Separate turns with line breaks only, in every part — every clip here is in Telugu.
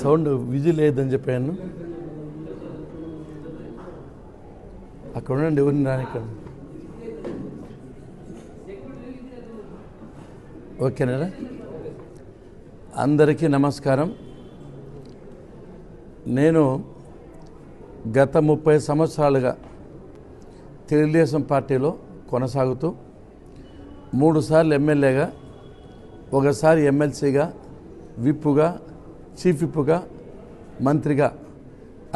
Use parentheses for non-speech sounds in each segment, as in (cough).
సౌండ్ విజిల్ లేదని చెప్పాను. అక్కడ ఉండండి ఎవరిని రానిక్కడ. ఓకేనా అందరికీ నమస్కారం. నేను గత ముప్పై సంవత్సరాలుగా తెలుగుదేశం పార్టీలో కొనసాగుతూ మూడుసార్లు ఎమ్మెల్యేగా ఒకసారి ఎమ్మెల్సీగా విప్పుగా చీఫ్ విప్గా మంత్రిగా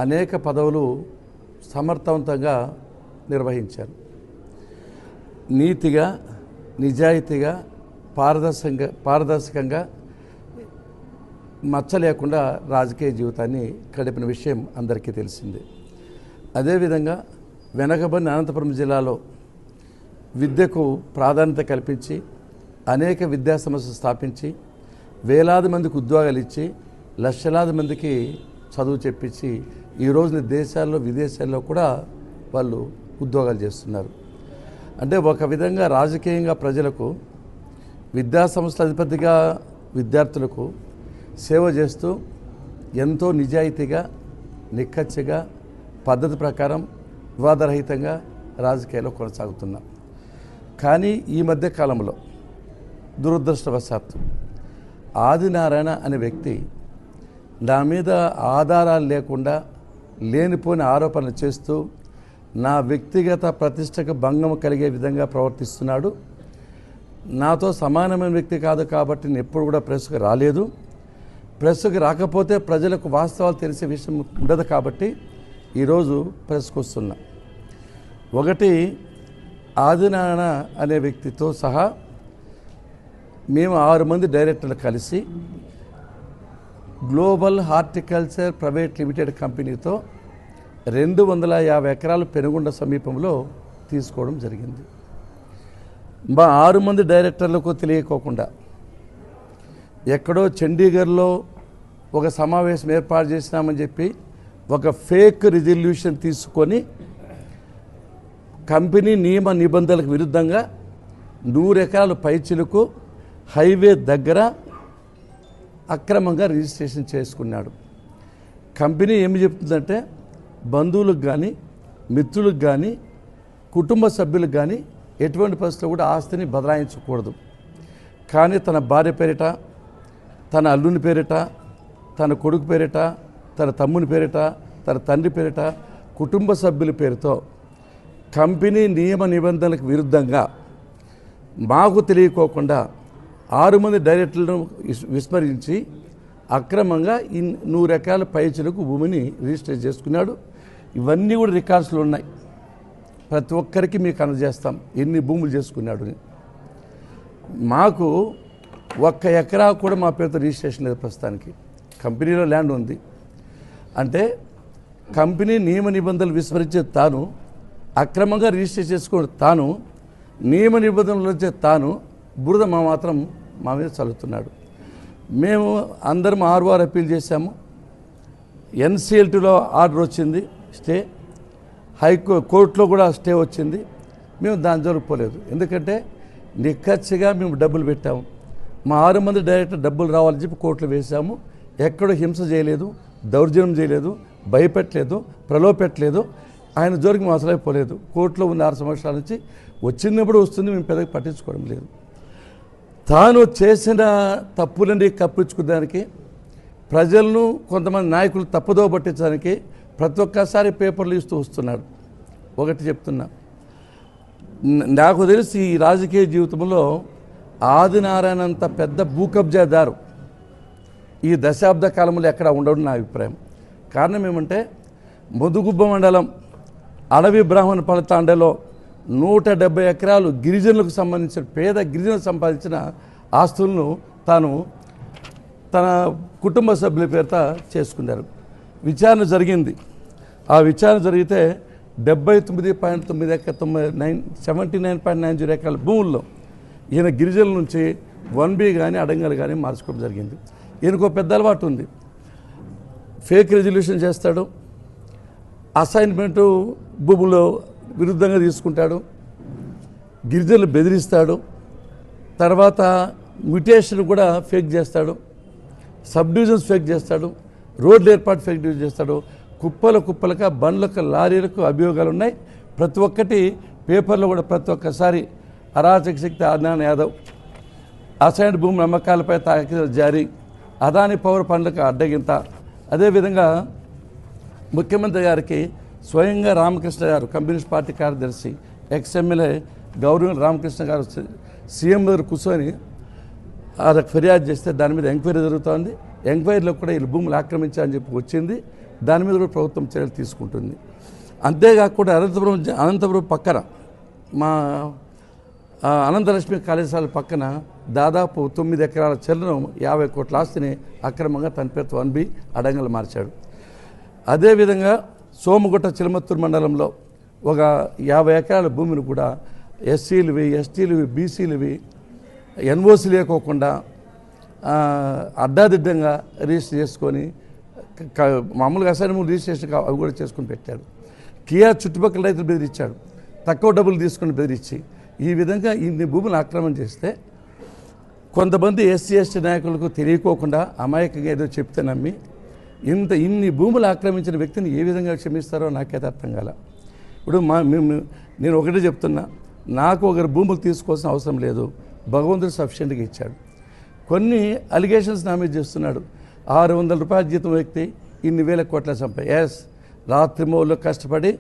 అనేక పదవులు సమర్థవంతంగా నిర్వహించారు. నీతిగా నిజాయితీగా పారదర్శకంగా పారదర్శకంగా మచ్చ లేకుండా రాజకీయ జీవితాన్ని గడిపిన విషయం అందరికీ తెలిసిందే. అదేవిధంగా వెనకబడిన అనంతపురం జిల్లాలో విద్యకు ప్రాధాన్యత కల్పించి అనేక విద్యా సంస్థలు స్థాపించి వేలాది మందికి ఉద్యోగాలు ఇచ్చి లక్షలాది మందికి చదువు చెప్పించి ఈ రోజున దేశాల్లో విదేశాల్లో కూడా వాళ్ళు ఉద్యోగాలు చేస్తున్నారు. అంటే ఒక విధంగా రాజకీయంగా ప్రజలకు విద్యా సంస్థల అధిపతిగా విద్యార్థులకు సేవ చేస్తూ ఎంతో నిజాయితీగా నిక్కచ్చిగా పద్ధతి ప్రకారం వివాదరహితంగా రాజకీయాల్లో కొనసాగుతున్నాం. కానీ ఈ మధ్య కాలంలో దురదృష్టవశాత్తు ఆదినారాయణ అనే వ్యక్తి నా మీద ఆధారాలు లేకుండా లేనిపోని ఆరోపణలు చేస్తూ నా వ్యక్తిగత ప్రతిష్టకు భంగం కలిగే విధంగా ప్రవర్తిస్తున్నాడు. నాతో సమానమైన వ్యక్తి కాదు కాబట్టి నేను ఎప్పుడు కూడా ప్రెస్కు రాలేదు. ప్రెస్కు రాకపోతే ప్రజలకు వాస్తవాలు తెలిసే విషయం ఉండదు కాబట్టి ఈరోజు ప్రెస్కు వస్తున్నా. ఒకటి ఆదినారాయణ అనే వ్యక్తితో సహా మేము ఆరు మంది డైరెక్టర్లు కలిసి గ్లోబల్ హార్టికల్చర్ ప్రైవేట్ లిమిటెడ్ కంపెనీతో రెండు వందల యాభై ఎకరాలు పెనుగొండ సమీపంలో తీసుకోవడం జరిగింది. మా ఆరు మంది డైరెక్టర్లకు తెలియకోకుండా ఎక్కడో చండీగఢ్లో ఒక సమావేశం ఏర్పాటు చేసినామని చెప్పి ఒక ఫేక్ రిజల్యూషన్ తీసుకొని కంపెనీ నియమ నిబంధనలకు విరుద్ధంగా నూరు ఎకరాల పైచిలకు హైవే దగ్గర అక్రమంగా రిజిస్ట్రేషన్ చేసుకున్నాడు. కంపెనీ ఏమి చెప్తుందంటే బంధువులకు కానీ మిత్రులకు కానీ కుటుంబ సభ్యులకు కానీ ఎటువంటి పరిస్థితుల్లో కూడా ఆస్తిని బదలాయించకూడదు. కానీ తన భార్య పేరిట తన అల్లుని పేరిట తన కొడుకు పేరిట తన తమ్ముని పేరిట తన తండ్రి పేరిట కుటుంబ సభ్యుల పేరుతో కంపెనీ నియమ నిబంధనలకు విరుద్ధంగా మాకు తెలియకోకుండా ఆరు మంది డైరెక్టర్లను విస్- విస్మరించి అక్రమంగా ఇన్ నూరు ఎకరాల పైచలకు భూమిని రిజిస్టర్ చేసుకున్నాడు. ఇవన్నీ కూడా రికార్డ్స్లో ఉన్నాయి. ప్రతి ఒక్కరికి మీకు అందజేస్తాం ఎన్ని భూములు చేసుకున్నాడు మాకు ఒక్క ఎకరా కూడా మా పేరుతో రిజిస్ట్రేషన్ లేదు ప్రస్తుతానికి. కంపెనీలో ల్యాండ్ ఉంది. అంటే కంపెనీ నియమ నిబంధనలు విస్మరించే తాను అక్రమంగా రిజిస్టర్ చేసుకుని తాను నియమ నిబంధనలు వచ్చే తాను బురద మా మాత్రం మా మీద చల్లుతున్నాడు. మేము అందరం ఆర్వార్ అప్పీల్ చేశాము. ఎన్సిఎల్టీలో ఆర్డర్ వచ్చింది స్టే. హైకో కోర్టులో కూడా స్టే వచ్చింది. మేము దాని జోలికి పోలేదు ఎందుకంటే నిక్కచ్చిగా మేము డబ్బులు పెట్టాము. మా ఆరు మంది డైరెక్టర్ డబ్బులు రావాలని చెప్పి కోర్టులో వేశాము. ఎక్కడ హింస చేయలేదు దౌర్జన్యం చేయలేదు భయపెట్టలేదు ప్రలోభపెట్టలేదు. ఆయన జోరికి మేము అసలైపోలేదు కోర్టులో ఉన్న ఆరు సంవత్సరాల నుంచి వచ్చినప్పుడు వస్తుంది మేము పెద్దగా పట్టించుకోవడం లేదు. తాను చేసిన తప్పులని కప్పించుకోవడానికి ప్రజలను కొంతమంది నాయకులు తప్పుదో పట్టించడానికి ప్రతి ఒక్కసారి పేపర్లు ఇస్తూ వస్తున్నాడు ఒకటి చెప్తున్నా. నాకు తెలిసి ఈ రాజకీయ జీవితంలో ఆదినారాయణ అంత పెద్ద భూకబ్జాదారు ఈ దశాబ్ద కాలంలో ఎక్కడ ఉండడం నా అభిప్రాయం. కారణం ఏమంటే ముదుగుబ్బ మండలం అడవి బ్రాహ్మణ ఫలితాండలో నూట డెబ్బై ఎకరాలు గిరిజనులకు సంబంధించిన పేద గిరిజనులకు సంపాదించిన ఆస్తులను తాను తన కుటుంబ సభ్యుల పేరిట చేసుకున్నారు. విచారణ జరిగింది. ఆ విచారణ జరిగితే డెబ్బై తొమ్మిది పాయింట్ తొమ్మిది ఎక్క తొమ్మిది nine seventy nine point nine zero ఎకరాల భూముల్లో ఈయన గిరిజనుల నుంచి వన్ బి కానీ అడంగలు కానీ మార్చుకోవడం జరిగింది. ఈయనకు ఒక పెద్ద అలవాటు ఉంది. ఫేక్ రెజల్యూషన్ చేస్తాడు. అసైన్మెంటు భూములు విరుద్ధంగా తీసుకుంటాడు గిరిజనులు బెదిరిస్తాడు తర్వాత మ్యుటేషన్ కూడా ఫేక్ చేస్తాడు సబ్ డివిజన్స్ ఫేక్ చేస్తాడు రోడ్లు ఏర్పాటు ఫెక్టివ్ చేస్తాడు కుప్పల కుప్పలక బండ్లకు లారీలకు అభియోగాలు ఉన్నాయి. ప్రతి ఒక్కటి పేపర్లో కూడా ప్రతి ఒక్కసారి అరాచక శక్తి ఆజ్ఞాన్ యాదవ్ అసైన్డ్ భూమి నమ్మకాలపై తాకి జారీ అదాని పవర్ పనులకు అడ్డగింత. అదేవిధంగా ముఖ్యమంత్రి గారికి స్వయంగా రామకృష్ణ గారు కమ్యూనిస్ట్ పార్టీ కార్యదర్శి ఎక్స్ఎమ్మెల్యే గౌరవ రామకృష్ణ గారు సీఎం గారు కూర్చొని అదొక ఫిర్యాదు చేస్తే దాని మీద ఎంక్వైరీ జరుగుతోంది. ఎంక్వైరీలో కూడా వీళ్ళు భూములు ఆక్రమించాలని చెప్పి వచ్చింది. దాని మీద కూడా ప్రభుత్వం చర్యలు తీసుకుంటుంది. అంతేకాకుండా అనంతపురం అనంతపురం పక్కన మా అనంతలక్ష్మి కళాశాల పక్కన దాదాపు తొమ్మిది ఎకరాల చెల్లను యాభై కోట్ల ఆస్తిని అక్రమంగా తన పేరుతో వన్ బి అడంగలు మార్చాడు. అదేవిధంగా సోమగుట్ట చిలమత్తూరు మండలంలో ఒక యాభై ఎకరాల భూమిని కూడా ఎస్సీలువి ఎస్టీలువి బీసీలువి ఎన్ఓసి లేకోకుండా అడ్డాదిడ్డంగా రిజిస్టర్ చేసుకొని మామూలుగా అసైన్మెంట్ రిజిస్ట్రేషన్ అవి కూడా చేసుకుని పెట్టాడు కియా చుట్టుపక్కల రైతులు బెదిరించాడు తక్కువ డబ్బులు తీసుకుని బెదిరించి ఈ విధంగా ఇన్ని భూములు ఆక్రమణ చేస్తే కొంతమంది ఎస్సీ ఎస్టీ నాయకులకు తెలియకోకుండా అమాయకంగా ఏదో చెప్తే నమ్మి ఇంత ఇన్ని భూములు ఆక్రమించిన వ్యక్తిని ఏ విధంగా క్షమిస్తారో నాకైతే అర్థం కాల. ఇప్పుడు మా మేము నేను ఒకటే చెప్తున్నా నాకు ఒకరి భూములు తీసుకోవాల్సిన అవసరం లేదు. భగవంతుడు సఫిషియెంట్గా ఇచ్చాడు. కొన్ని అలిగేషన్స్ నా మీద చేస్తున్నాడు. ఆరు వందల రూపాయల జీతం వ్యక్తి ఇన్ని వేల కోట్ల సంపా ఎస్ రాత్రి మౌల్లో కష్టపడి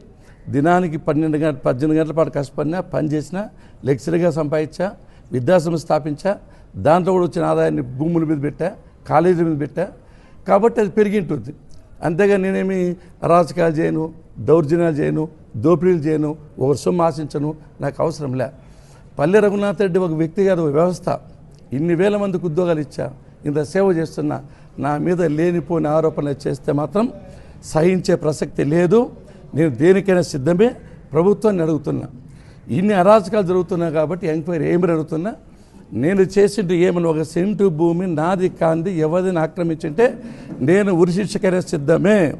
దినానికి పన్నెండు గంటల పద్దెనిమిది గంటల పాటు కష్టపడినా పని చేసినా లెక్చరర్గా సంపాదించా విద్యాసంస్థ స్థాపించా దాంట్లో కూడా వచ్చిన ఆదాయాన్ని భూముల మీద పెట్టా కాలేజీల మీద పెట్టా కాబట్టి అది పెరిగి ఉంటుంది అంతేగా నేనేమి అరాచకాలు చేయను దౌర్జన్యాలు చేయను దోపిడీలు చేయను ఒకరి సొమ్ము ఆశించను నాకు అవసరం లే. పల్లె రఘునాథ్ రెడ్డి ఒక వ్యక్తి వ్యక్తిగత వ్యవస్థ. ఇన్ని వేల మందికి ఉద్యోగాలు ఇచ్చా ఇంత సేవ చేస్తున్నా నా మీద లేనిపోని ఆరోపణలు చేస్తే మాత్రం సహించే ప్రసక్తి లేదు. నేను దేనికైనా సిద్ధమే ప్రభుత్వాన్ని అడుగుతున్నా. ఇన్ని అరాచకాలు జరుగుతున్నాయి కాబట్టి ఎంక్వైరీ ఏమి అడుగుతున్నా నేను చేసిండు ఏమని ఒక సెంటు భూమి నాది కాంది ఎవరిని ఆక్రమించింటే నేను ఉరి శిక్షకైనా సిద్ధమే.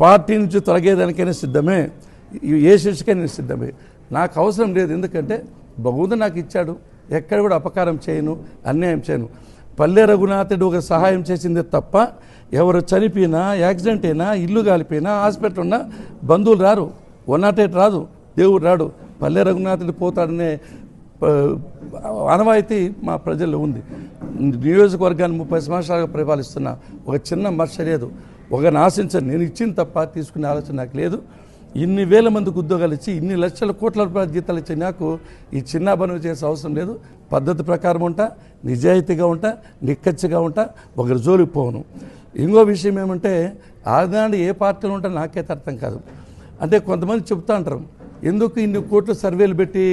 పార్టీ నుంచి తొలగేదానికైనా సిద్ధమే. ఏ శిక్షకైనా సిద్ధమే. నాకు అవసరం లేదు. ఎందుకంటే భగవంతుడు నాకు ఇచ్చాడు. ఎక్కడ కూడా అపకారం చేయను అన్యాయం చేయను. పల్లె రఘునాథుడు ఒక సహాయం చేసిందే తప్ప ఎవరు చనిపోయినా యాక్సిడెంట్ అయినా ఇల్లు కాలిపోయినా హాస్పిటల్ ఉన్నా బంధువులు రారు. వన్ నాట్ ఎయిట్ రాదు. దేవుడు రాడు. పల్లె రఘునాథుడు పోతాడనే ఆనవాయితీ మా ప్రజల్లో ఉంది. నియోజకవర్గాన్ని ముప్పై సంవత్సరాలుగా పరిపాలిస్తున్న ఒక చిన్న మర్ష లేదు. ఒకరిని ఆశించను నేను ఇచ్చింది తప్ప తీసుకునే ఆలోచన నాకు లేదు. ఇన్ని వేల మందికి ఉద్యోగాలు ఇచ్చి ఇన్ని లక్షల కోట్ల రూపాయల జీతాలు ఇచ్చి నాకు ఈ చిన్న పనులు చేసే అవసరం లేదు. పద్ధతి ప్రకారం ఉంటా నిజాయితీగా ఉంటా నిక్కచ్చిగా ఉంటా ఒకరి జోలికి పోను. ఇంకో విషయం ఏమంటే ఆనాడు ఏ పార్టీలో ఉంటా నాకైతే అర్థం కాదు. అంటే కొంతమంది చెప్తా అంటారు ఎందుకు ఇన్ని కోట్లు సర్వేలు పెట్టి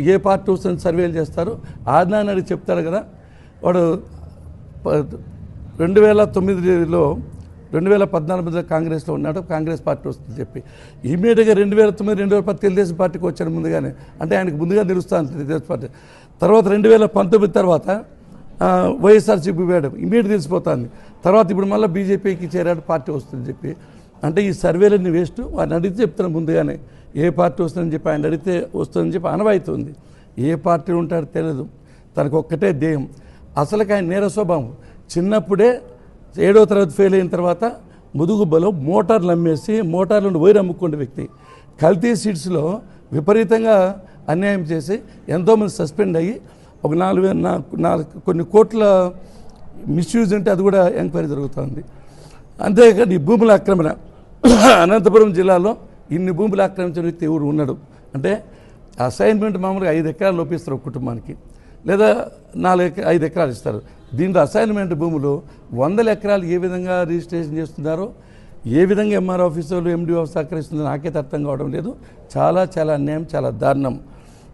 ఏ పార్టీ వస్తుంది సర్వేలు చేస్తారు. ఆదినాన్ని అని చెప్తారు కదా వాడు ప- రెండు వేల తొమ్మిదిలో రెండు వేల పద్నాలుగు కాంగ్రెస్లో ఉన్నాడు కాంగ్రెస్ పార్టీ వస్తుంది చెప్పి. ఇమీడియట్గా రెండు వేల తొమ్మిది రెండు వేల పది తెలుగుదేశం పార్టీకి వచ్చాడు ముందుగానే. అంటే ఆయనకు ముందుగా నిలుస్తాను తెలుగుదేశం పార్టీ. తర్వాత రెండు వేల పంతొమ్మిది తర్వాత వైఎస్ఆర్సీపీ వేయడం ఇమీడియట్ తెలిసిపోతుంది. తర్వాత ఇప్పుడు మళ్ళీ బీజేపీకి చేరాడు పార్టీ వస్తుందని చెప్పి. అంటే ఈ సర్వేలన్నీ వేస్ట్ వారిని అడిగితే చెప్తున్నాను ముందుగానే. ఏ పార్టీ వస్తుందని చెప్పి ఆయన అడిగితే వస్తుందని చెప్పి అనవాయితీ ఉంది. ఏ పార్టీ ఉంటాడో తెలియదు తనకు ఒక్కటే ధ్యేయం. అసలుకి ఆయన నేర స్వభావం. చిన్నప్పుడే ఏడో తరగతి ఫెయిల్ అయిన తర్వాత ముదుగుబ్బలో మోటార్లు అమ్మేసి మోటార్లను వైర్ అమ్ముకునే వ్యక్తి. కల్తీ సీట్స్లో విపరీతంగా అన్యాయం చేసి ఎంతోమంది సస్పెండ్ అయ్యి ఒక నాలుగు వేల నాలుగు కొన్ని కోట్ల మిస్యూజ్ అంటే అది కూడా ఎంక్వైరీ జరుగుతుంది. అంతేకాదు ఈ భూముల ఆక్రమణ అనంతపురం జిల్లాలో ఇన్ని భూములు ఆక్రమించిన వ్యక్తి ఎవరు ఉన్నాడు అంటే అసైన్మెంట్ మామూలుగా ఐదు ఎకరాలు లోపిస్తారు ఒక కుటుంబానికి. లేదా నాలుగు ఐదు ఎకరాలు ఇస్తారు. దీంట్లో అసైన్మెంట్ భూములు వందల ఎకరాలు ఏ విధంగా రిజిస్ట్రేషన్ చేస్తున్నారో ఏ విధంగా ఎంఆర్ ఆఫీసర్లు ఎండి సహకరిస్తుందో నాకైతే అర్థం కావడం లేదు. చాలా చాలా అన్యాయం చాలా దారుణం.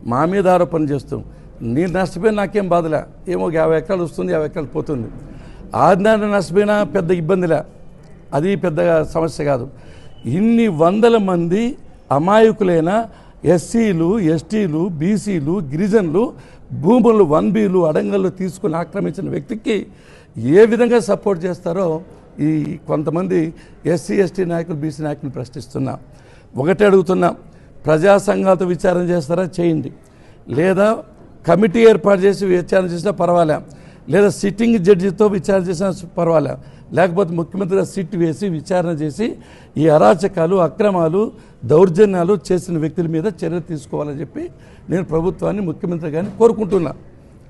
మా మీద ఆరోపణ చేస్తాం. నేను నష్టపోయిన నాకేం బాధలే? ఏమో ఒక యాభై ఎకరాలు వస్తుంది యాభై ఎకరాలు పోతుంది. ఆదినాడు నష్టపోయినా పెద్ద ఇబ్బందిలే. అది పెద్ద సమస్య కాదు. ఇన్ని వందల మంది అమాయకులైన ఎస్సీలు ఎస్టీలు బీసీలు గిరిజనులు భూములు వన్ బీలు అడంగల్లో తీసుకుని ఆక్రమించిన వ్యక్తికి ఏ విధంగా సపోర్ట్ చేస్తారో ఈ కొంతమంది ఎస్సీ ఎస్టీ నాయకులు బీసీ నాయకులు ప్రశ్నిస్తున్నా. ఒకటే అడుగుతున్నా ప్రజా సంఘాలతో విచారణ చేస్తారా? చేయండి. లేదా కమిటీ ఏర్పాటు చేసి విచారణ చేసినా పర్వాలే. లేదా సిట్టింగ్ జడ్జితో విచారణ చేసినా పర్వాలే. లేకపోతే ముఖ్యమంత్రి సిట్ వేసి విచారణ చేసి ఈ అరాచకాలు అక్రమాలు దౌర్జన్యాలు చేసిన వ్యక్తుల మీద చర్య తీసుకోవాలని చెప్పి నేను ప్రభుత్వాన్ని ముఖ్యమంత్రి గారిని కోరుకుంటున్నా.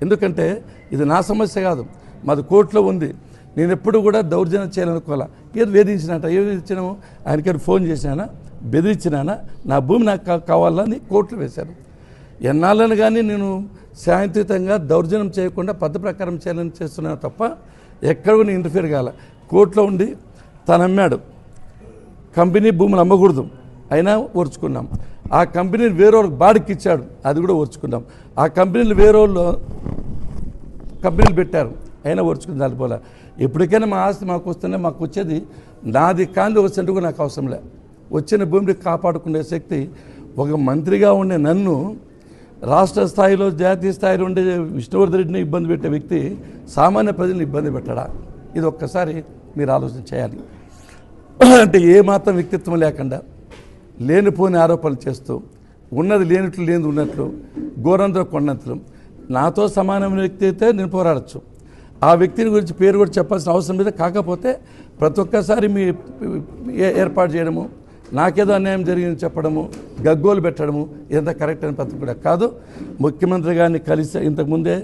ఎందుకంటే ఇది నా సమస్య కాదు. మాది కోర్టులో ఉంది. నేను ఎప్పుడు కూడా దౌర్జన్యం చేయాలనుకోవాలా? ఏదో వేధించినట? ఏం వేధించినాము? ఆయనకి ఫోన్ చేసినానా? బెదిరించినానా? నా భూమి నాకు కావాలని కోర్టులో వేశాను ఎన్నాళ్ళని కానీ నేను శాంతియుతంగా దౌర్జన్యం చేయకుండా పద్ధ ప్రకారం చేయాలని చేస్తున్నాను తప్ప ఎక్కడ కూడా ఇంటర్ఫియర్ కాల. కోర్టులో ఉండి తను అమ్మాడు. కంపెనీ భూములు అమ్మకూడదు. అయినా ఓర్చుకున్నాం. ఆ కంపెనీని వేరే వాళ్ళకి బాడికి ఇచ్చాడు. అది కూడా ఓర్చుకున్నాం. ఆ కంపెనీలు వేరే వాళ్ళు కంపెనీలు పెట్టారు. అయినా ఓర్చుకుని దానిపోలే ఎప్పటికైనా మా ఆస్తి మాకు వస్తేనే మాకు వచ్చేది. నాది కాంతి ఒక కూడా నాకు అవసరం లే. వచ్చిన భూమిని కాపాడుకునే శక్తి ఒక మంత్రిగా ఉండే నన్ను రాష్ట్ర స్థాయిలో జాతీయ స్థాయిలో ఉండే విష్ణువర్ధన్ రెడ్డిని ఇబ్బంది పెట్టే వ్యక్తి సామాన్య ప్రజల్ని ఇబ్బంది పెట్టడా? ఇది ఒక్కసారి మీరు ఆలోచన చేయాలి. అంటే ఏ మాత్రం వ్యక్తిత్వం లేకుండా లేనిపోని ఆరోపణలు చేస్తూ ఉన్నది లేనట్లు లేని ఉన్నట్లు ఘోరంతో కొండంతలు. నాతో సమానమైన వ్యక్తి అయితే నేను పోరాడచ్చు. ఆ వ్యక్తిని గురించి పేరు కూడా చెప్పాల్సిన అవసరం లేదు. కాకపోతే ప్రతి ఒక్కసారి మీ ఏ- ఏర్పాటు చేయడము నాకేదో అన్యాయం జరిగింది చెప్పడము గగ్గోలు పెట్టడము ఇదంతా కరెక్ట్ అని పద్ధతి కూడా కాదు. ముఖ్యమంత్రి గారిని కలిసి ఇంతకుముందే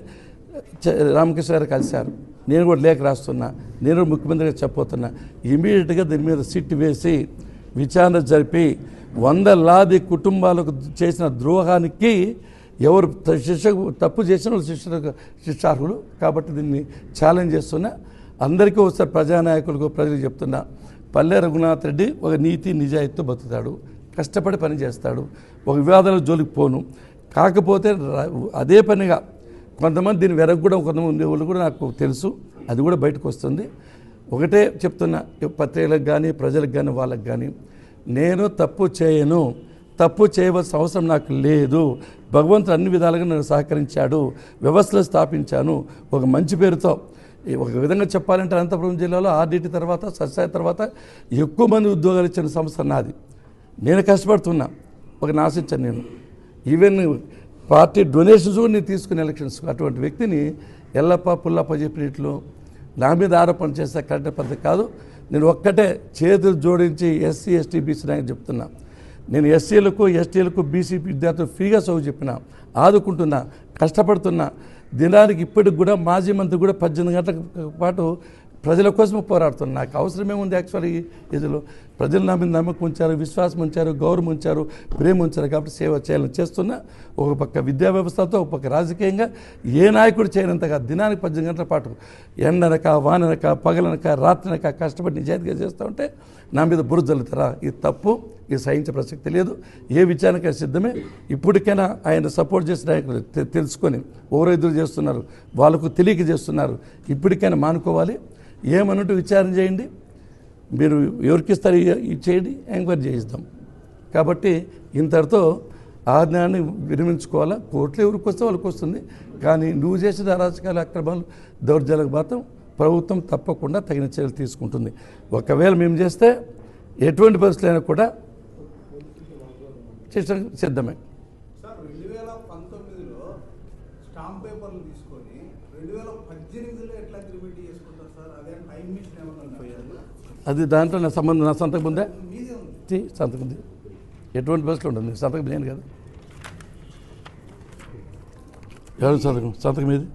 రామకృష్ణ గారు కలిశారు. నేను కూడా లేఖ రాస్తున్నా నేను కూడా ముఖ్యమంత్రిగా చెప్పబోతున్నా. ఇమీడియట్గా దీని మీద సిట్ వేసి విచారణ జరిపి వందలాది కుటుంబాలకు చేసిన ద్రోహానికి ఎవరు శిక్ష తప్పు చేసిన వాళ్ళు శిక్ష శిక్షార్హులు. కాబట్టి దీన్ని ఛాలెంజ్ చేస్తున్నా. అందరికీ ఒకసారి ప్రజానాయకులకు ప్రజలకు చెప్తున్నా. పల్లె రఘునాథ్ రెడ్డి ఒక నీతి నిజాయితీతో బతుకుతాడు కష్టపడి పని చేస్తాడు ఒక వివాదాల జోలికి పోను. కాకపోతే అదే పనిగా కొంతమంది దీన్ని వెరగ కొంతమంది ఉండే వాళ్ళు కూడా నాకు తెలుసు అది కూడా బయటకు వస్తుంది. ఒకటే చెప్తున్నా పత్రికలకు కానీ ప్రజలకు కానీ వాళ్ళకి కానీ నేను తప్పు చేయను తప్పు చేయవలసిన అవసరం నాకు లేదు భగవంతుడు అన్ని విధాలుగా నన్ను సహకరించాడు వ్యవస్థలు స్థాపించాను ఒక మంచి పేరుతో ఒక విధంగా చెప్పాలంటే అనంతపురం జిల్లాలో ఆర్డీటీ తర్వాత సత్సాయి తర్వాత ఎక్కువ మంది ఉద్యోగాలు ఇచ్చిన సంస్థ నాది. నేను కష్టపడుతున్నా. ఒక ఆశించాను నేను. ఈవెన్ పార్టీ డొనేషన్స్ కూడా నేను తీసుకునే ఎలక్షన్స్ అటువంటి వ్యక్తిని ఎల్లప్ప పుల్లప్ప చెప్పినట్లు నా మీద ఆరోపణ చేస్తే కరెక్ట్ పద్ధతి కాదు. నేను ఒక్కటే చేతులు జోడించి ఎస్సీ ఎస్టీ బీసీ నాయకు చెప్తున్నా. నేను ఎస్సీలకు ఎస్టీలకు బీసీ విద్యార్థులు ఫ్రీగా చదువు చెప్పిన ఆదుకుంటున్నా కష్టపడుతున్నా. దినానికి ఇప్పటికి కూడా మాజీ మంత్రి కూడా పద్దెనిమిది గంటల పాటు ప్రజల కోసం పోరాడుతున్నాను నాకు అవసరమే ఉంది యాక్చువల్గా ఇదిలో. ప్రజలు నా మీద నమ్మకం ఉంచారు విశ్వాసం ఉంచారు గౌరవం ఉంచారు ప్రేమ ఉంచారు కాబట్టి సేవ చేయాలని చేస్తున్నా. ఒక పక్క విద్యా వ్యవస్థతో ఒక పక్క రాజకీయంగా ఏ నాయకుడు చేయనంతగా దినానికి పద్దెనిమిది గంటల పాటు ఎండనక వాననక పగలనక రాత్రినక కష్టపడి నిజాయితీగా చేస్తూ ఉంటే నా మీద బురద జల్లుతారా? ఇది తప్పు ఇది సహించే ప్రసక్తి లేదు. ఏ విచారణకైనా సిద్ధమే. ఇప్పటికైనా ఆయన సపోర్ట్ చేసిన నాయకులు తె- తెలుసుకొని ఎవరు ఎదురు చేస్తున్నారు. వాళ్ళకు తెలియక చేస్తున్నారు. ఇప్పటికైనా మానుకోవాలి. ఏమన్నట్టు విచారణ చేయండి. మీరు ఎవరికి ఇస్తారు ఇది చేయండి ఎంక్వైరీ చేయిస్తాం. కాబట్టి ఇంతటితో ఆజ్ఞాన్ని విరమించుకోవాలా? కోర్టులు ఎవరికి వస్తే వాళ్ళకి వస్తుంది. కానీ నువ్వు చేసిన అరాచకాల అక్రమాలు దౌర్జాలకు మాత్రం ప్రభుత్వం తప్పకుండా తగిన చర్యలు తీసుకుంటుంది. ఒకవేళ మేము చేస్తే ఎటువంటి పరిస్థితులైనా కూడా చేసే సిద్ధమే
సార్ రెండు వేల పంతొమ్మిదిలో స్టాంప్ పేపర్లు తీసుకొని రెండు వేల పద్దెనిమిదిలో ఎట్లా అగ్రిమెంట్ చేసుకుంటారు సార్ అదే టైం మిషన్ ఏమన్నా
అది దాంట్లో నా సంబంధం నా సంతకం ఉందా? సంతకం ఉంది. ఎటువంటి బస్సులో ఉంటుంది సంతకం నేను కదా. ఎవరు సంతకం? సంతకం ఏది?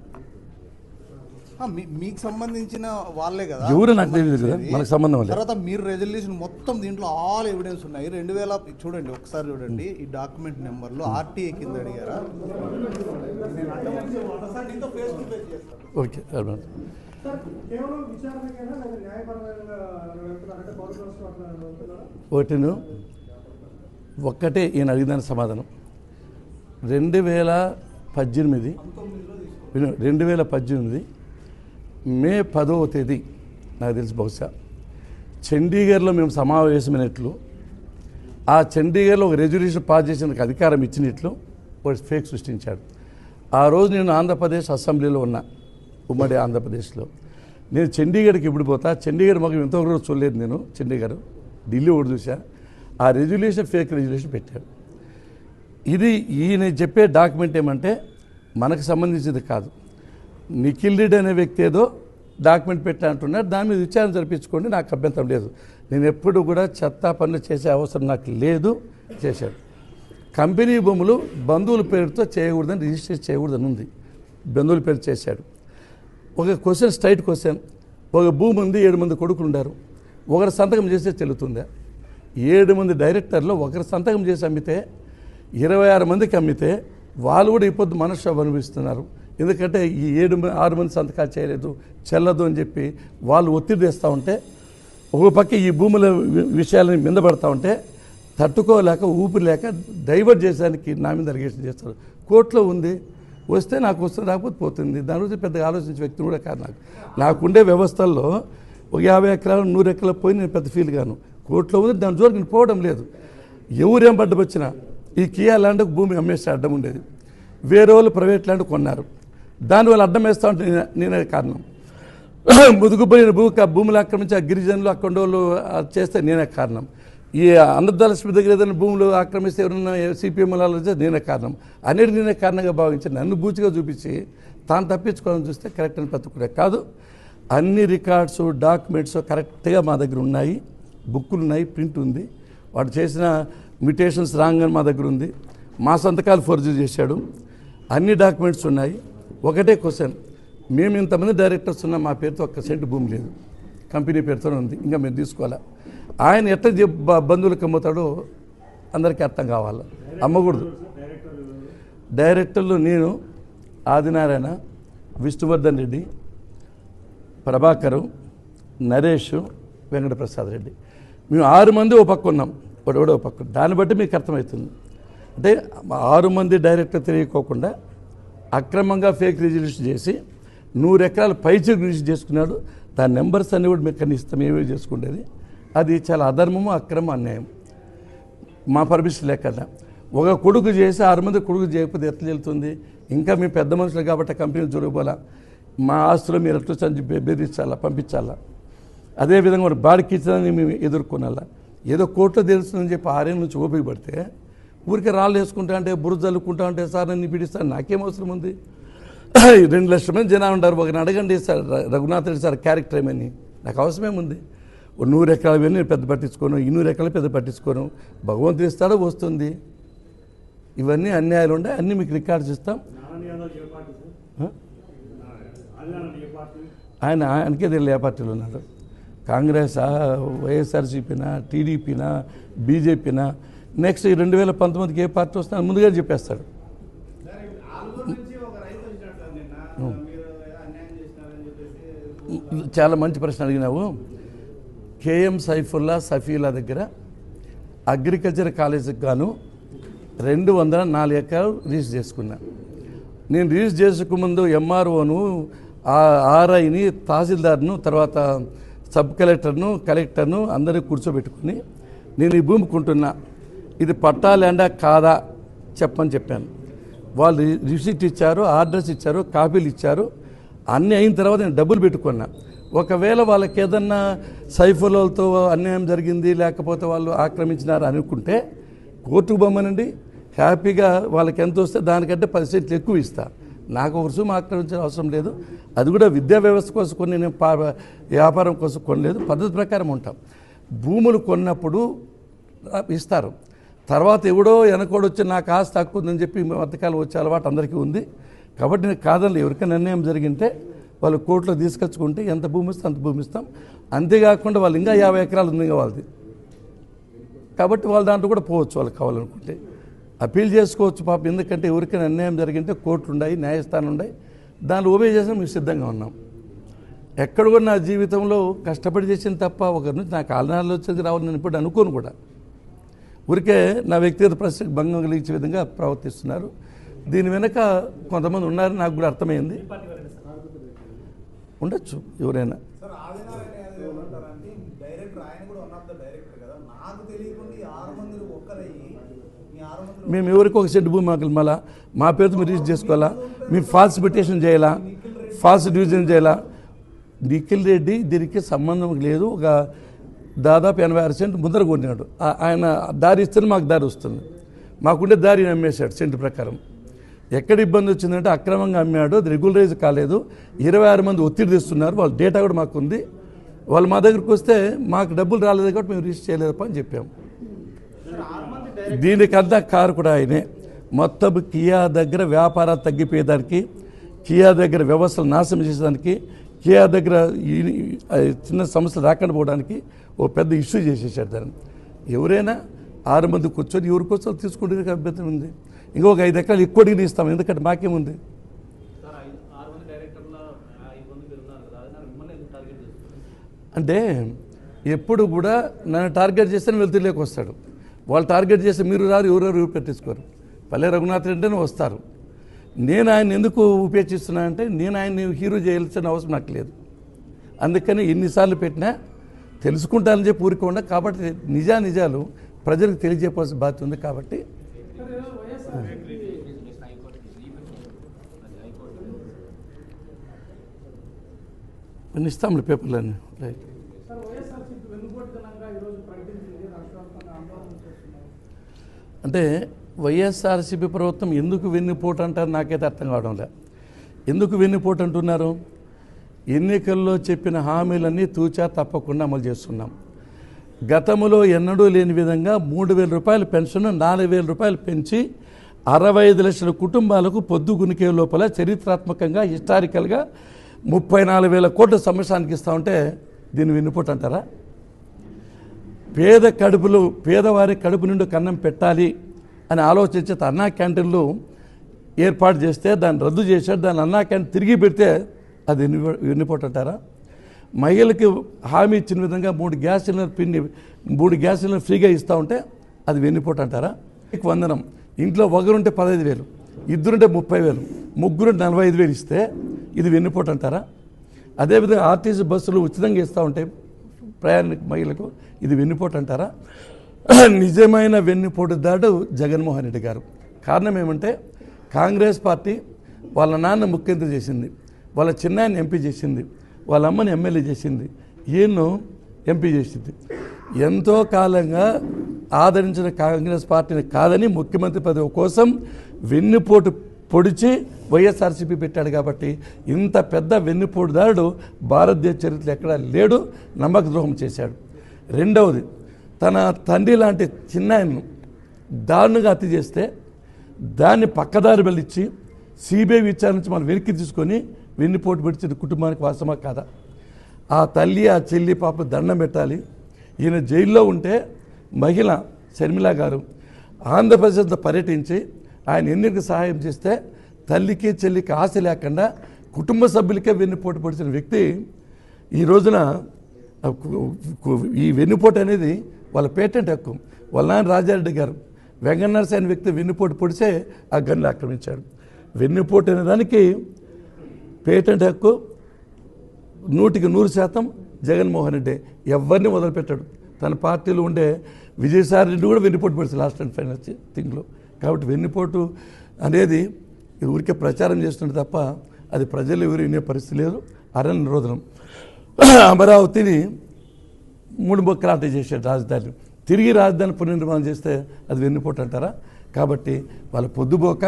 మీకు సంబంధించిన వాళ్ళే కదా.
ఎవరు నాకు తెలియదు కదా. మనకు సంబంధం లేదు.
తర్వాత మీరు రెజల్యూషన్ మొత్తం దీంట్లో ఆల్ ఎవిడెన్స్ ఉన్నాయి. రెండు వేల చూడండి ఒకసారి చూడండి. ఈ డాక్యుమెంట్ నెంబర్లో ఆర్టీఏ కింద అడిగారా.
ఓకే ఒకటిను ఒక్కటే ఈయన అడిగిన సమాధానం. రెండు వేల పద్దెనిమిది విను రెండు వేల పద్దెనిమిది మే పదవ తేదీ నాకు తెలిసి బహుశా చండీగఢ్లో మేము సమావేశమైనట్లు ఆ చండీగఢ్లో ఒక రెజల్యూషన్ పాస్ చేసేందుకు అధికారం ఇచ్చినట్లు ఒక ఫేక్ సృష్టించాడు. ఆ రోజు నేను ఆంధ్రప్రదేశ్ అసెంబ్లీలో ఉన్నా. ఉమ్మడి ఆంధ్రప్రదేశ్లో. నేను చండీగఢ్కి ఇప్పుడు పోతా? చండీగఢ్ మాకు ఎంతవరకు చూడలేదు నేను చండీగఢ్. ఢిల్లీ ఒకటి చూసా. ఆ రెజ్యులేషన్ ఫేక్ రెజ్యులేషన్ పెట్టాడు ఇది ఈయన చెప్పే డాక్యుమెంట్ ఏమంటే మనకు సంబంధించింది కాదు. నిఖిల్ రెడ్డి అనే వ్యక్తి ఏదో డాక్యుమెంట్ పెట్టా అంటున్నారు దాని మీద విచారణ జరిపించుకోండి నాకు అభ్యంతరం లేదు. నేను ఎప్పుడు కూడా చెత్త పనులు చేసే అవసరం నాకు లేదు చేశాడు. కంపెనీ భూములు బంధువుల పేరుతో చేయకూడదని రిజిస్టర్ చేయకూడదని ఉంది. బంధువుల పేరు చేశాడు. ఒక క్వశ్చన్ స్ట్రైట్ క్వశ్చన్. ఒక భూమి ఉంది ఏడు మంది కొడుకులు ఉన్నారు ఒకరు సంతకం చేస్తే చెల్లుతుందా ఏడు మంది డైరెక్టర్లు ఒకరు సంతకం చేసి అమ్మితే ఇరవై ఆరు మందికి అమ్మితే వాళ్ళు కూడా ఇప్పుడు మనశ్శాపం అనుభవిస్తున్నారు. ఎందుకంటే ఈ ఏడు ఆరు మంది సంతకాలు చేయలేదు చెల్లదు అని చెప్పి వాళ్ళు ఒత్తిడి తెస్తూ ఉంటే ఒక పక్క ఈ భూముల వి- విషయాలని మిందపడతా ఉంటే తట్టుకోలేక ఊపిరి లేక డైవర్ట్ చేసేదానికి నా మీద అలిగేషన్ చేస్తారు. కోర్టులో ఉంది వస్తే నాకు వస్తుంది రాకపోతే పోతుంది. దాని గురించి పెద్దగా ఆలోచించే వ్యక్తి కూడా కాదు నాకు. నాకుండే వ్యవస్థల్లో ఒక యాభై ఎకరాలు నూరు ఎకరాలు పోయి నేను పెద్ద ఫీల్ గాను. కోర్టులో ఉంది దాని జోలికి నేను పోవడం లేదు. ఎవరేం పడ్డపొచ్చినా ఈ కియా ల్యాండ్కు భూమి అమ్మేస్తే అడ్డం ఉండేది. వేరే వాళ్ళు ప్రైవేట్ ల్యాండ్ కొన్నారు. దానివల్ల అడ్డం వేస్తా ఉంటే నేనే- నేనే కారణం. (clears throat) ముదుగుపోయిన భూ భూములు నుంచి ఆ గిరిజనులు అక్కడ వాళ్ళు చేస్తే నేనే కారణం. ఈ అన్నదాలక్ష్మి దగ్గర ఏదైనా భూములు ఆక్రమిస్తే ఎవరన్నా సిపిఎం చేస్తే నేనే కారణం. అనేది నేనే కారణంగా భావించి నన్ను బూచిగా చూపించి తాను తప్పించుకోవాలని చూస్తే కరెక్ట్ అని పెట్టుకునే కాదు. అన్ని రికార్డ్స్ డాక్యుమెంట్స్ కరెక్ట్గా మా దగ్గర ఉన్నాయి. బుక్కులు ఉన్నాయి ప్రింట్ ఉంది. వాడు చేసిన మిటేషన్స్ రాంగ్ అని మా దగ్గర ఉంది. మా సంతకాలు ఫోర్జరీ చేశాడు. అన్ని డాక్యుమెంట్స్ ఉన్నాయి. ఒకటే క్వశ్చన్. మేము ఇంతమంది డైరెక్టర్స్ ఉన్నాం మా పేరుతో ఒక్క సెంట్ భూమి లేదు. కంపెనీ పేరుతోనే ఉంది. ఇంకా మేము తీసుకోవాలా? ఆయన ఎట్లా బ- బంధువులకు అమ్ముతాడో అందరికీ అర్థం కావాలి? అమ్మకూడదు. డైరెక్టర్లు నేను ఆదినారాయణ విష్ణువర్ధన్ రెడ్డి ప్రభాకరు నరేష్ వెంకటప్రసాద్ రెడ్డి. మేము ఆరు మంది ఓ పక్క ఉన్నాం. ఒకడోడో పక్క దాన్ని బట్టి మీకు అర్థమవుతుంది. అంటే ఆరు మంది డైరెక్టర్ తెలియకోకుండా అక్రమంగా ఫేక్ రిజిస్టర్ చేసి నూరు ఎకరాల పైచి రిజిస్టర్ చేసుకున్నాడు. దాని నెంబర్స్ అన్ని కూడా మీకు అన్ని ఇస్తాం. ఏమేమి చేసుకునేది అది చాలా అధర్మము అక్రమ అన్యాయం. మా పర్మిషన్ లేకుండా ఒక కొడుకు చేసి ఆరు మంది కొడుకు చేయకపోతే ఎట్లా వెళ్తుంది? ఇంకా మేము పెద్ద మనుషులు కాబట్టి కంపెనీలు జరగబోలా మా ఆస్తులు మీరు ఎట్లా బెదిరించాలా పంపించాలా? అదేవిధంగా మరి బాడికి ఇచ్చిందని మేము ఎదుర్కొనాలా? ఏదో కోర్టులో తెలుస్తుందని చెప్పి ఆరేళ్ళ నుంచి ఓపిక పడితే ఊరికే రాళ్ళు వేసుకుంటా అంటే బురద చల్లుకుంటా అంటే సార్ నన్ను పిడిస్తాను నాకేం అవసరం ఉంది? రెండు లక్షల మంది జనాలు ఉంటారు. ఒకరిని అడగండి sir Raghunath Reddy sir character ఏమని? నాకు అవసరమేముంది ఓ నూరు ఎకరాలు వెళ్ళి నేను పెద్ద పట్టించుకోను ఈ నూరు ఎకరాలు పెద్ద పట్టించుకోను. భగవంతుడు ఇస్తాడో వస్తుంది? ఇవన్నీ అన్యాయాలు ఉండే అన్నీ మీకు రికార్డ్స్ ఇస్తాం ఆయన ఆయనకే తెలియదు ఏ పార్టీలో ఉన్నారు కాంగ్రెస్ వైఎస్ఆర్సీపీనా టీడీపీనా బీజేపీనా? నెక్స్ట్ రెండు వేల పంతొమ్మిదికి ఏ పార్టీ వస్తుందో ముందుగా చెప్పేస్తాడు
ఆలూరు నుంచి ఒక రైతు వచ్చినాడు సార్ నిన్న మీరు ఏదో అన్యాయం చేసినారని చెప్పేసి
చాలా మంచి ప్రశ్న అడిగినావు. కేఎం సైఫుల్లా సఫీలా దగ్గర అగ్రికల్చర్ కాలేజీకి గాను రెండు వందల నాలుగు ఎకరాలు రిజిస్టర్ చేసుకున్నా. నేను రిజిస్టర్ చేసుకుముందు ఎంఆర్ఓను ఆర్ఐని తహసీల్దార్ను తర్వాత సబ్ కలెక్టర్ను కలెక్టర్ను అందరినీ కూర్చోబెట్టుకుని నేను ఈ భూమి కొంటున్నా ఇది పట్టా ల్యాండా కాదా చెప్పని చెప్పాను. వాళ్ళు రిసిప్ట్ ఇచ్చారు ఆర్డర్స్ ఇచ్చారు కాపీలు ఇచ్చారు. అన్నీ అయిన తర్వాత నేను డబ్బులు పెట్టుకున్నా. ఒకవేళ వాళ్ళకి ఏదన్నా సైఫులతో అన్యాయం జరిగింది లేకపోతే వాళ్ళు ఆక్రమించినారు అనుకుంటే కోర్టుకు బొమ్మనండి. హ్యాపీగా వాళ్ళకి ఎంత వస్తే దానికంటే పది సెంట్లు ఎక్కువ ఇస్తా. నాకు ఒక రుసుము ఆక్రమించిన అవసరం లేదు. అది కూడా విద్యా వ్యవస్థ కోసం కొన్ని నేను పా- వ్యాపారం కోసం కొనలేదు. పద్ధతి ప్రకారం ఉంటాం. భూములు కొన్నప్పుడు ఇస్తారు. తర్వాత ఎవడో వెనకోడు వచ్చి నాకు ఆస్తి తక్కువ ఉందని చెప్పి మధ్యకాలం వచ్చే అలవాటు అందరికీ ఉంది. కాబట్టి నేను కాదని ఎవరికైనా నిర్ణయం జరిగింటే వాళ్ళు కోర్టులో తీసుకొచ్చుకుంటే ఎంత భూమి ఇస్తే అంత భూమి ఇస్తాం. అంతేకాకుండా వాళ్ళు ఇంకా యాభై ఎకరాలు ఉంది ఇంకా వాళ్ళది. కాబట్టి వాళ్ళ దాంట్లో కూడా పోవచ్చు వాళ్ళకి కావాలనుకుంటే. అప్పీల్ చేసుకోవచ్చు పాప. ఎందుకంటే ఎవరికైనా అన్యాయం జరిగింటే కోర్టులు ఉన్నాయి న్యాయస్థానం ఉన్నాయి. దాన్ని ఓబే చేసిన మేము సిద్ధంగా ఉన్నాం. ఎక్కడ కూడా నా జీవితంలో కష్టపడి చేసింది తప్ప ఒకరి నుంచి నాకు ఆలనాలు వచ్చేది రావాలని నేను ఇప్పుడు అనుకోను కూడా. ఊరికే నా వ్యక్తిగత ప్రశ్నకు భంగం కలిగించే విధంగా ప్రవర్తిస్తున్నారు. దీని వెనక కొంతమంది ఉన్నారని నాకు కూడా అర్థమైంది. ఉండొచ్చు ఎవరైనా. మేము ఎవరికి ఒక సెంటు భూమి మాకు మళ్ళా మా పేరుతో మీరు రిజిస్టర్ చేసుకోవాలా? మేము ఫాల్స్ పిటిషన్ చేయాలా? ఫాల్స్ డివిజన్ చేయాలా? నిఖిల్ రెడ్డి దీనికి సంబంధం లేదు. ఒక దాదాపు ఎనభై ఆరు సెంట్ ముందర ఆ- ఆయన దారి ఇస్తేనే మాకు దారి వస్తుంది. మాకుండే దారి నమ్మేశాడు సెంటు ప్రకారం. ఎక్కడ ఇబ్బంది వచ్చిందంటే అక్రమంగా అమ్మాడు అది రెగ్యులరైజ్ కాలేదు. ఇరవై ఆరు మంది ఒత్తిడి తెస్తున్నారు వాళ్ళ డేటా కూడా మాకు ఉంది వాళ్ళు మా దగ్గరికి వస్తే మాకు డబ్బులు రాలేదు కాబట్టి మేము రిజిస్టర్ చేయలేదప్ప అని చెప్పాము. దీనికంతా కారు కూడా ఆయనే. మొత్తం కియా దగ్గర వ్యాపారాలు తగ్గిపోయేదానికి కియా దగ్గర వ్యవస్థలు నాశనం చేసేదానికి కియా దగ్గర చిన్న సమస్యలు రాకుండా పోవడానికి ఓ పెద్ద ఇష్యూ చేసేసాడు దాన్ని. ఎవరైనా ఆరు మంది కూర్చొని ఎవరి కోసం తీసుకుంటే అభ్యంతరం ఉంది. ఇంకొక ఐదు ఎకరాలు ఎక్కువ అడిగి ఇస్తాం. ఎందుకంటే మాకేముంది అంటే ఎప్పుడు కూడా నన్ను టార్గెట్ చేస్తే వెళ్తులేకి వస్తాడు. వాళ్ళు టార్గెట్ చేస్తే మీరు రారు ఎవరెవరు పెట్టించుకోరు. పల్లె రఘునాథ్ రెడ్డిని వస్తారు. నేను ఆయన ఎందుకు ఉపేక్షిస్తున్నా అంటే నేను ఆయన్ని హీరో చేయాల్సిన అవసరం నాకు లేదు. అందుకని ఎన్నిసార్లు పెట్టినా తెలుసుకుంటానని చెప్పి ఊరుకోండా కాబట్టి నిజా నిజాలు ప్రజలకు తెలియజేయవలసిన బాధ్యత ఉంది కాబట్టి. కొన్ని ఇస్తాంలే పేపర్లన్నీ. రైట్ అంటే వైఎస్ఆర్సీపీ ప్రభుత్వం ఎందుకు వెన్నుపోటు అంటారు నాకైతే అర్థం కావడం లే. ఎందుకు వెన్నుపోటు అంటున్నారు? ఎన్నికల్లో చెప్పిన హామీలన్నీ తూచా తప్పకుండా అమలు చేస్తున్నాం. గతంలో ఎన్నడూ లేని విధంగా మూడు వేల రూపాయల పెన్షన్ నాలుగు వేల రూపాయలు పెంచి అరవై ఐదు లక్షల కుటుంబాలకు పొద్దు గునికే లోపల చరిత్రాత్మకంగా హిస్టారికల్గా ముప్పై నాలుగు వేల కోట్ల సంవత్సరానికి ఇస్తా ఉంటే దీన్ని వెన్నుపోటు అంటారా? పేద కడుపులు పేదవారి కడుపు నుండి కన్నం పెట్టాలి అని ఆలోచించే అన్నా క్యాంటీన్లు ఏర్పాటు చేస్తే దాన్ని రద్దు చేశాడు దాన్ని అన్నా క్యాంటీన్ తిరిగి పెడితే అది వినిపోటు అంటారా? మహిళలకు హామీ ఇచ్చిన విధంగా మూడు గ్యాస్ సిలిండర్ పిండి మూడు గ్యాస్ సిలిండర్ ఫ్రీగా ఇస్తూ ఉంటే అది వెన్నుపోటు అంటారా? మీకు వందనం. ఇంట్లో ఒకరుంటే పదహైదు వేలు ఇద్దరుంటే ముప్పై వేలు ముగ్గురు నలభై ఐదు వేలు ఇస్తే ఇది వెన్నుపోటు అంటారా? అదేవిధంగా ఆర్టీసీ బస్సులు ఉచితంగా ఇస్తూ ఉంటాయి ప్రయాణిక మహిళలకు ఇది వెన్నుపోటు అంటారా? (clears throat) నిజమైన వెన్నుపోటు దాడు జగన్మోహన్ రెడ్డి గారు. కారణం ఏమంటే కాంగ్రెస్ పార్టీ వాళ్ళ నాన్న ముఖ్యమంత్రి చేసింది వాళ్ళ చిన్నాయన ఎంపీ చేసింది వాళ్ళ అమ్మని ఎమ్మెల్యే చేసింది ఈయన్ను ఎంపీ చేసింది. ఎంతో కాలంగా ఆదరించిన కాంగ్రెస్ పార్టీని కాదని ముఖ్యమంత్రి పదవి కోసం వెన్నుపోటు పొడిచి వైఎస్ఆర్సీపీ పెట్టాడు కాబట్టి ఇంత పెద్ద వెన్నుపోటుదారుడు భారతదేశ చరిత్రలో ఎక్కడా లేడు నమ్మక ద్రోహం చేశాడు. రెండవది తన తండ్రి లాంటి చిన్నాయన్ను దారుణంగా హత్య చేస్తే దాన్ని పక్కదారి వెళ్ళిచ్చి సిబిఐ విచారించి మనం వెనక్కి తీసుకొని వెన్నుపోటు పెడిచిన కుటుంబానికి వాసమా కాదా? ఆ తల్లి ఆ చెల్లి పాప దండం పెట్టాలి. ఈయన జైల్లో ఉంటే మహిళ షర్మిల గారు ఆంధ్రప్రదేశ్లో పర్యటించి ఆయన ఎన్నికకు సహాయం చేస్తే తల్లికి చెల్లికి ఆశ లేకుండా కుటుంబ సభ్యులకే వెన్నుపోటు పొడిచిన వ్యక్తి ఈ రోజున ఈ వెన్నుపోటు అనేది వాళ్ళ పేటెంట్ హక్కు. వాళ్ళ నాన్న రాజారెడ్డి గారు వెంగన్నర్స్ అనే వ్యక్తి వెన్నుపోటు పొడిచే ఆ గన్ను ఆక్రమించాడు. వెన్నుపోటు అనే దానికి పేటెంట్ హక్కు నూటికి నూరు శాతం జగన్మోహన్ రెడ్డి ఎవరిని మొదలుపెట్టాడు? తన పార్టీలో ఉండే విజయసాయి రెడ్డి కూడా వెన్నుపోటు పెడుతుంది లాస్ట్ అండ్ ఫైనల్ థింగ్లో కాబట్టి వెన్నుపోటు అనేది ఊరికే ప్రచారం చేస్తుంది తప్ప అది ప్రజలు ఎవరు వినే పరిస్థితి లేదు. అరణ్య నిరోధనం. అమరావతిని మూడు బొక్కలాట చేశాడు రాజధాని. తిరిగి రాజధాని పునర్నిర్మాణం చేస్తే అది వెన్నుపోటు అంటారా? కాబట్టి వాళ్ళ పొద్దుబోక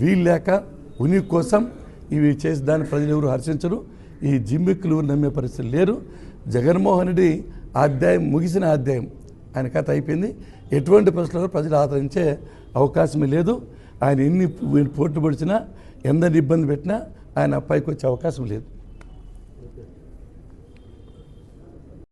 వీలు లేక ఉనికి కోసం ఇవి చేసి దాన్ని ప్రజలు ఎవరు హర్షించరు. ఈ జిమ్మిక్కులు నమ్మే పరిస్థితి లేరు జగన్మోహన్ రెడ్డి అధ్యాయం ముగిసిన అధ్యాయం. ఆయన కథ అయిపోయింది. ఎటువంటి పరిస్థితుల్లో ప్రజలు ఆదరించే అవకాశమే లేదు. ఆయన ఎన్ని పోటీ పడిచినా ఎందరిని ఇబ్బంది పెట్టినా ఆయన పైకి వచ్చే అవకాశం లేదు.